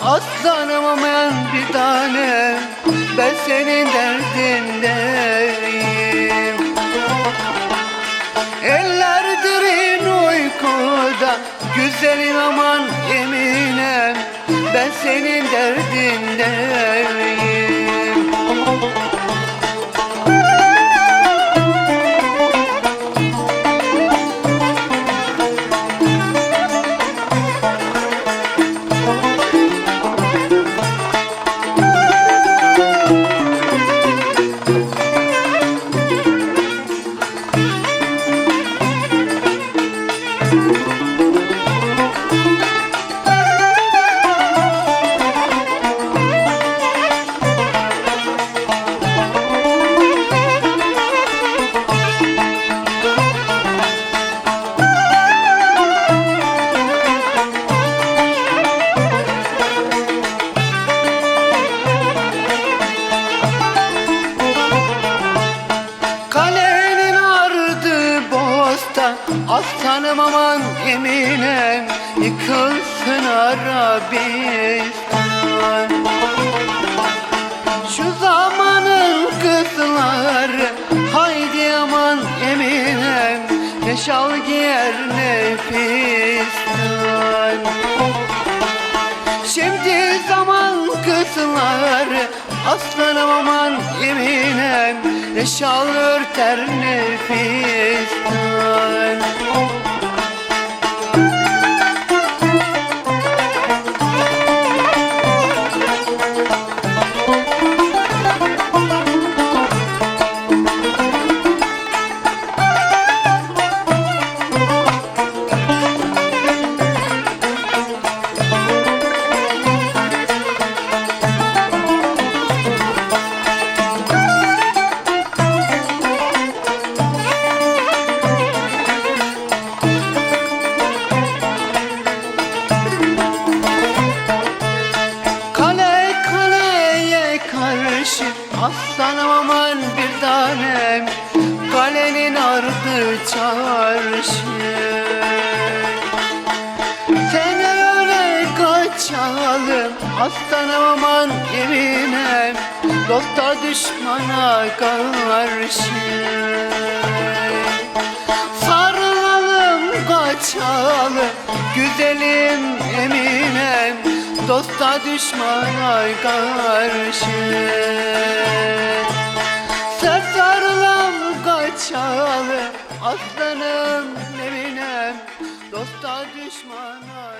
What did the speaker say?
Aslanım aman bir tane Ben senin derdindeyim. Eller derin uykuda Güzelim aman eminem Ben senin derdindeyim Aslanım aman eminem Yıkılsın Arabistan Şu zamanın kızları Haydi aman eminem Ne şal giyer ne fistan Şimdi zaman kızları Aslanım aman eminem Ne şal örter ne karşı Aslanım aman bir tanem Kalenin ardı çarşı. Sen öyle kaçalım Aslanım aman eminem Dosta düşmana karşı. Sarılalım kaçalım Güzelim eminem Dosta düşmana karşı. Sen sarılalım kaçalım Aslanım eminem Dosta düşmana